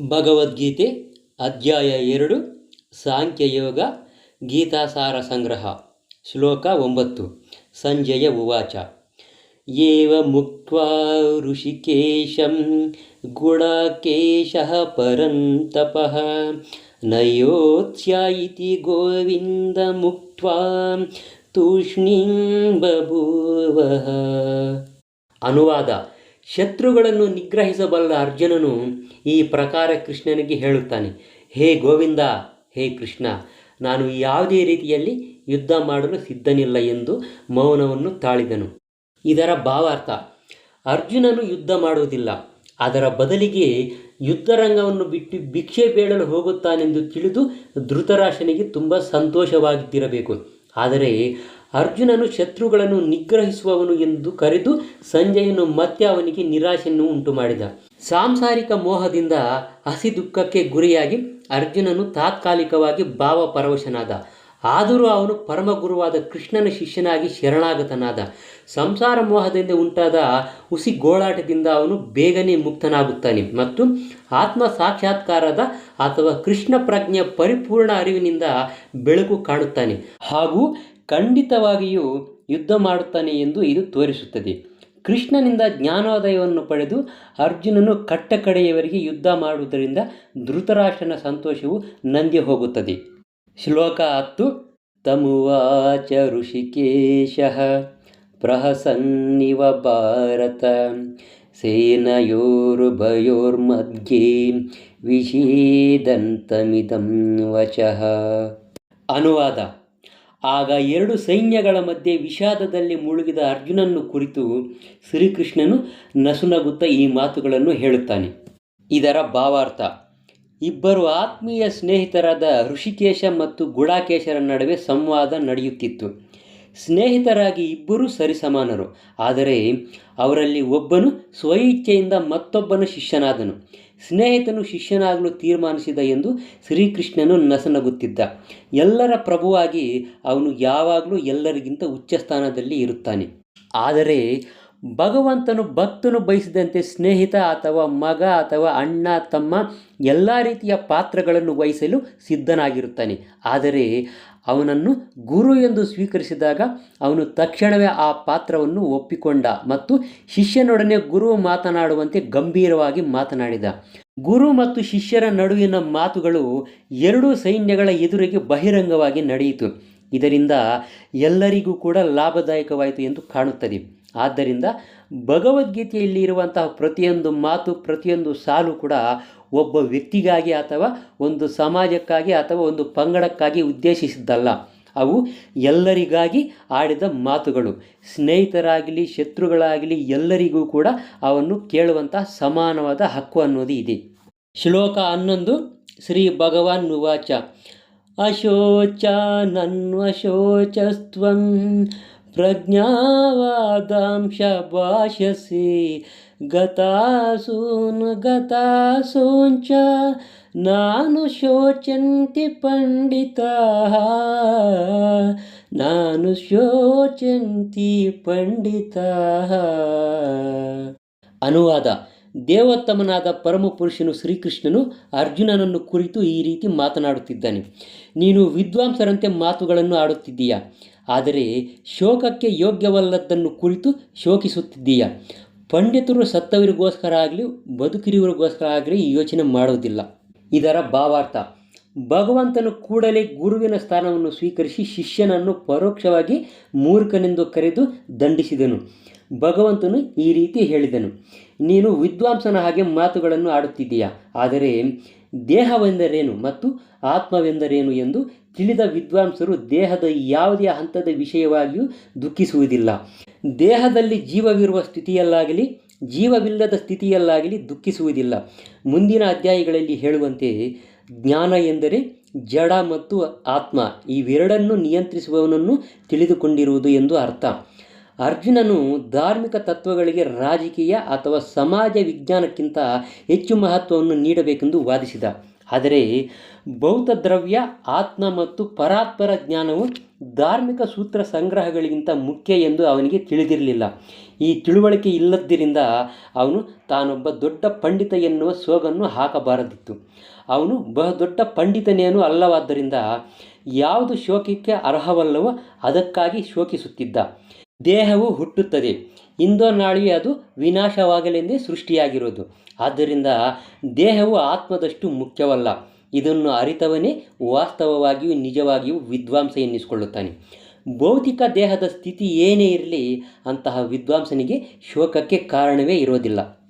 ಭಗವದ್ಗೀತೆ ಅಧ್ಯಾಯ ಎರಡು ಸಾಂಖ್ಯಯೋಗ ಗೀತಾಸಾರ ಸಂಗ್ರಹ, ಶ್ಲೋಕ ಒಂಬತ್ತು, ಸಂಜಯ ಉವಾಚ. ಏವ ಮುಕ್ತ್ವಾ ಋಷಿಕೇಶಂ ಗುಡಾಕೇಶಃ ಪರಂತಪಃ ನಯೋತ್ಸ್ಯ ಗೋವಿಂದ ಮುಕ್ತ ತೂಷ್ಣೀಂ ಬಭೂವ. ಅನುವಾದ ಶತ್ರುಗಳನ್ನು ನಿಗ್ರಹಿಸಬಲ್ಲ ಅರ್ಜುನನು ಈ ಪ್ರಕಾರ ಕೃಷ್ಣನಿಗೆ ಹೇಳುತ್ತಾನೆ, ಹೇ ಗೋವಿಂದ, ಹೇ ಕೃಷ್ಣ, ನಾನು ಯಾವುದೇ ರೀತಿಯಲ್ಲಿ ಯುದ್ಧ ಮಾಡಲು ಸಿದ್ಧನಿಲ್ಲ ಎಂದು ಮೌನವನ್ನು ತಾಳಿದನು. ಇದರ ಭಾವಾರ್ಥ, ಅರ್ಜುನನು ಯುದ್ಧ ಮಾಡುವುದಿಲ್ಲ, ಅದರ ಬದಲಿಗೆ ಯುದ್ಧರಂಗವನ್ನು ಬಿಟ್ಟು ಭಿಕ್ಷೆ ಬೇಡಲು ಹೋಗುತ್ತಾನೆಂದು ತಿಳಿದು ಧೃತರಾಶನಿಗೆ ತುಂಬ ಸಂತೋಷವಾಗಿದ್ದಿರಬೇಕು. ಆದರೆ ಅರ್ಜುನನು ಶತ್ರುಗಳನ್ನು ನಿಗ್ರಹಿಸುವವನು ಎಂದು ಕರೆದು ಸಂಜಯನು ಮತ್ತೆ ಅವನಿಗೆ ನಿರಾಶೆಯನ್ನು ಉಂಟು ಮಾಡಿದ ಸಾಂಸಾರಿಕ ಮೋಹದಿಂದ ಹಸಿ ದುಃಖಕ್ಕೆ ಗುರಿಯಾಗಿ ಅರ್ಜುನನು ತಾತ್ಕಾಲಿಕವಾಗಿ ಭಾವಪರವಶನಾದ. ಆದರೂ ಅವನು ಪರಮಗುರುವಾದ ಕೃಷ್ಣನ ಶಿಷ್ಯನಾಗಿ ಶರಣಾಗತನಾದ. ಸಂಸಾರ ಮೋಹದಿಂದ ಉಂಟಾದ ಹುಸಿ ಗೋಳಾಟದಿಂದ ಅವನು ಬೇಗನೆ ಮುಕ್ತನಾಗುತ್ತಾನೆ ಮತ್ತು ಆತ್ಮ ಸಾಕ್ಷಾತ್ಕಾರದ ಅಥವಾ ಕೃಷ್ಣ ಪ್ರಜ್ಞೆಯ ಪರಿಪೂರ್ಣ ಅರಿವಿನಿಂದ ಬೆಳಕು ಕಾಣುತ್ತಾನೆ. ಹಾಗೂ ಖಂಡಿತವಾಗಿಯೂ ಯುದ್ಧ ಮಾಡುತ್ತಾನೆ ಎಂದು ಇದು ತೋರಿಸುತ್ತದೆ. ಕೃಷ್ಣನಿಂದ ಜ್ಞಾನೋದಯವನ್ನು ಪಡೆದು ಅರ್ಜುನನು ಕಟ್ಟಕಡೆಯವರಿಗೆ ಯುದ್ಧ ಮಾಡುವುದರಿಂದ ಧೃತರಾಷ್ಟ್ರನ ಸಂತೋಷವು ನಂದಿ ಹೋಗುತ್ತದೆ. ಶ್ಲೋಕ ಹತ್ತು. ತಮುವಾಚ ಋಷಿಕೇಶ ಪ್ರಹಸನ್ನಿವ ಭಾರತ. ಸೇನಯೋರುಭಯೋರ್ಮಧ್ಯೆ ವಿಷೇದಂತಮಿದಂ ವಚಃ. ಅನುವಾದ. ಆಗ ಎರಡು ಸೈನ್ಯಗಳ ಮಧ್ಯೆ ವಿಷಾದದಲ್ಲಿ ಮುಳುಗಿದ ಅರ್ಜುನನ್ನು ಕುರಿತು ಶ್ರೀಕೃಷ್ಣನು ನಸುನಗುತ್ತಾ ಈ ಮಾತುಗಳನ್ನು ಹೇಳುತ್ತಾನೆ. ಇದರ ಭಾವಾರ್ಥ. ಇಬ್ಬರು ಆತ್ಮೀಯ ಸ್ನೇಹಿತರಾದ ಋಷಿಕೇಶ ಮತ್ತು ಗುಡಾಕೇಶರ ನಡುವೆ ಸಂವಾದ ನಡೆಯುತ್ತಿತ್ತು. ಸ್ನೇಹಿತರಾಗಿ ಇಬ್ಬರೂ ಸರಿಸಮಾನರು. ಆದರೆ ಅವರಲ್ಲಿ ಒಬ್ಬನು ಸ್ವಇಚ್ಛೆಯಿಂದ ಮತ್ತೊಬ್ಬನ ಶಿಷ್ಯನಾದನು. ಸ್ನೇಹಿತನು ಶಿಷ್ಯನಾಗಲು ತೀರ್ಮಾನಿಸಿದ ಎಂದು ಶ್ರೀಕೃಷ್ಣನು ನಸನಗುತ್ತಿದ್ದ. ಎಲ್ಲರ ಪ್ರಭುವಾಗಿ ಅವನು ಯಾವಾಗಲೂ ಎಲ್ಲರಿಗಿಂತ ಉಚ್ಚ ಸ್ಥಾನದಲ್ಲಿ ಇರುತ್ತಾನೆ. ಆದರೆ ಭಗವಂತನು ಭಕ್ತನು ಬಯಸಿದಂತೆ ಸ್ನೇಹಿತ ಅಥವಾ ಮಗ ಅಥವಾ ಅಣ್ಣ, ತಮ್ಮ ಎಲ್ಲ ರೀತಿಯ ಪಾತ್ರಗಳನ್ನು ವಹಿಸಲು ಸಿದ್ಧನಾಗಿರುತ್ತಾನೆ. ಆದರೆ ಅವನನ್ನು ಗುರು ಎಂದು ಸ್ವೀಕರಿಸಿದಾಗ ಅವನು ತಕ್ಷಣವೇ ಆ ಪಾತ್ರವನ್ನು ಒಪ್ಪಿಕೊಂಡ ಮತ್ತು ಶಿಷ್ಯನೊಡನೆ ಗುರು ಮಾತನಾಡುವಂತೆ ಗಂಭೀರವಾಗಿ ಮಾತನಾಡಿದ. ಗುರು ಮತ್ತು ಶಿಷ್ಯರ ನಡುವಿನ ಮಾತುಗಳು ಎರಡೂ ಸೈನ್ಯಗಳ ಎದುರಿಗೆ ಬಹಿರಂಗವಾಗಿ ನಡೆಯಿತು. ಇದರಿಂದ ಎಲ್ಲರಿಗೂ ಕೂಡ ಲಾಭದಾಯಕವಾಯಿತು ಎಂದು ಕಾಣುತ್ತದೆ. ಆದ್ದರಿಂದ ಭಗವದ್ಗೀತೆಯಲ್ಲಿ ಇರುವಂತಹ ಪ್ರತಿಯೊಂದು ಮಾತು, ಪ್ರತಿಯೊಂದು ಸಾಲು ಕೂಡ ಒಬ್ಬ ವ್ಯಕ್ತಿಗಾಗಿ ಅಥವಾ ಒಂದು ಸಮಾಜಕ್ಕಾಗಿ ಅಥವಾ ಒಂದು ಪಂಗಡಕ್ಕಾಗಿ ಉದ್ದೇಶಿಸಿದ್ದಲ್ಲ. ಅವು ಎಲ್ಲರಿಗಾಗಿ ಆಡಿದ ಮಾತುಗಳು. ಸ್ನೇಹಿತರಾಗಲಿ, ಶತ್ರುಗಳಾಗಲಿ ಎಲ್ಲರಿಗೂ ಕೂಡ ಅವನ್ನು ಕೇಳುವಂತಹ ಸಮಾನವಾದ ಹಕ್ಕು ಅನ್ನೋದು ಇದೆ. ಶ್ಲೋಕ ಹನ್ನೊಂದು, ಶ್ರೀ ಭಗವಾನ್ ಉವಾಚ ಅಶೋಚಾನನ್ವಶೋಚಸ್ತ್ವಂ ಪ್ರಜ್ಞಾವಾದಾಂಶ ಭಾಷಸಿ ಗತಾಸೂನ್ ಗತಾಸೂಂಚ ನಾನು ಶೋಚಂತಿ ಪಂಡಿತ. ನಾನು ಶೋಚಂತಿ ಪಂಡಿತ. ಅನುವಾದ. ದೇವೋತ್ತಮನಾದ ಪರಮಪುರುಷನು ಶ್ರೀಕೃಷ್ಣನು ಅರ್ಜುನನನ್ನು ಕುರಿತು ಈ ರೀತಿ ಮಾತನಾಡುತ್ತಿದ್ದಾನೆ. ನೀನು ವಿದ್ವಾಂಸರಂತೆ ಮಾತುಗಳನ್ನು ಆಡುತ್ತಿದ್ದೀಯಾ. ಆದರೆ ಶೋಕಕ್ಕೆ ಯೋಗ್ಯವಲ್ಲದ್ದನ್ನು ಕುರಿತು ಶೋಕಿಸುತ್ತಿದ್ದೀಯ. ಪಂಡಿತರು ಸತ್ತವರಿಗೋಸ್ಕರ ಆಗಲಿ ಬದುಕಿರುವರಿಗೋಸ್ಕರ ಆಗಲಿ ಯೋಚನೆ ಮಾಡುವುದಿಲ್ಲ. ಇದರ ಭಾವಾರ್ಥ ಭಗವಂತನು ಕೂಡಲೇ ಗುರುವಿನ ಸ್ಥಾನವನ್ನು ಸ್ವೀಕರಿಸಿ ಶಿಷ್ಯನನ್ನು ಪರೋಕ್ಷವಾಗಿ ಮೂರ್ಖನೆಂದು ಕರೆದು ದಂಡಿಸಿದನು. ಭಗವಂತನು ಈ ರೀತಿ ಹೇಳಿದನು, ನೀನು ವಿದ್ವಾಂಸನ ಹಾಗೆ ಮಾತುಗಳನ್ನು ಆಡುತ್ತಿದ್ದೀಯಾ? ಆದರೆ ದೇಹವೆಂದರೇನು ಮತ್ತು ಆತ್ಮವೆಂದರೇನು ಎಂದು ತಿಳಿದ ವಿದ್ವಾಂಸರು ದೇಹದ ಯಾವುದೇ ಹಂತದ ವಿಷಯವಾಗಿಯೂ ದುಃಖಿಸುವುದಿಲ್ಲ. ದೇಹದಲ್ಲಿ ಜೀವವಿರುವ ಸ್ಥಿತಿಯಲ್ಲಾಗಲಿ, ಜೀವವಿಲ್ಲದ ಸ್ಥಿತಿಯಲ್ಲಾಗಲಿ ದುಃಖಿಸುವುದಿಲ್ಲ. ಮುಂದಿನ ಅಧ್ಯಾಯಗಳಲ್ಲಿ ಹೇಳುವಂತೆ ಜ್ಞಾನ ಎಂದರೆ ಜಡ ಮತ್ತು ಆತ್ಮ. ಇವೆರಡನ್ನು ನಿಯಂತ್ರಿಸುವವನನ್ನು ತಿಳಿದುಕೊಂಡಿರುವುದು ಎಂದು ಅರ್ಥ. ಅರ್ಜುನನು ಧಾರ್ಮಿಕ ತತ್ವಗಳಿಗೆ ರಾಜಕೀಯ ಅಥವಾ ಸಮಾಜ ವಿಜ್ಞಾನಕ್ಕಿಂತ ಹೆಚ್ಚು ಮಹತ್ವವನ್ನು ನೀಡಬೇಕೆಂದು ವಾದಿಸಿದ. ಆದರೆ ಭೌತ ದ್ರವ್ಯ, ಆತ್ಮ ಮತ್ತು ಪರಾತ್ಪರ ಜ್ಞಾನವು ಧಾರ್ಮಿಕ ಸೂತ್ರ ಸಂಗ್ರಹಗಳಿಗಿಂತ ಮುಖ್ಯ ಎಂದು ಅವನಿಗೆ ತಿಳಿದಿರಲಿಲ್ಲ. ಈ ತಿಳುವಳಿಕೆ ಇಲ್ಲದ್ದರಿಂದ ಅವನು ತಾನೊಬ್ಬ ದೊಡ್ಡ ಪಂಡಿತ ಎನ್ನುವ ಸೋಗನ್ನು ಹಾಕಬಾರದಿತ್ತು. ಅವನು ಬಹುದೊಡ್ಡ ಪಂಡಿತನೇನೂ ಅಲ್ಲವಾದ್ದರಿಂದ ಯಾವುದು ಶೋಕಕ್ಕೆ ಅರ್ಹವಲ್ಲವೋ ಅದಕ್ಕಾಗಿ ಶೋಕಿಸುತ್ತಿದ್ದ. ದೇಹವು ಹುಟ್ಟುತ್ತದೆ. ಇಂದೋ ನಾಳೆಯೇ ಅದು ವಿನಾಶವಾಗಲೆಂದೇ ಸೃಷ್ಟಿಯಾಗಿರೋದು. ಆದ್ದರಿಂದ ದೇಹವು ಆತ್ಮದಷ್ಟು ಮುಖ್ಯವಲ್ಲ. ಇದನ್ನು ಅರಿತವನೇ ವಾಸ್ತವವಾಗಿಯೂ ನಿಜವಾಗಿಯೂ ವಿದ್ವಾಂಸ ಎನ್ನಿಸಿಕೊಳ್ಳುತ್ತಾನೆ. ಭೌತಿಕ ದೇಹದ ಸ್ಥಿತಿ ಏನೇ ಇರಲಿ ಅಂತಹ ವಿದ್ವಾಂಸನಿಗೆ ಶೋಕಕ್ಕೆ ಕಾರಣವೇ ಇರೋದಿಲ್ಲ.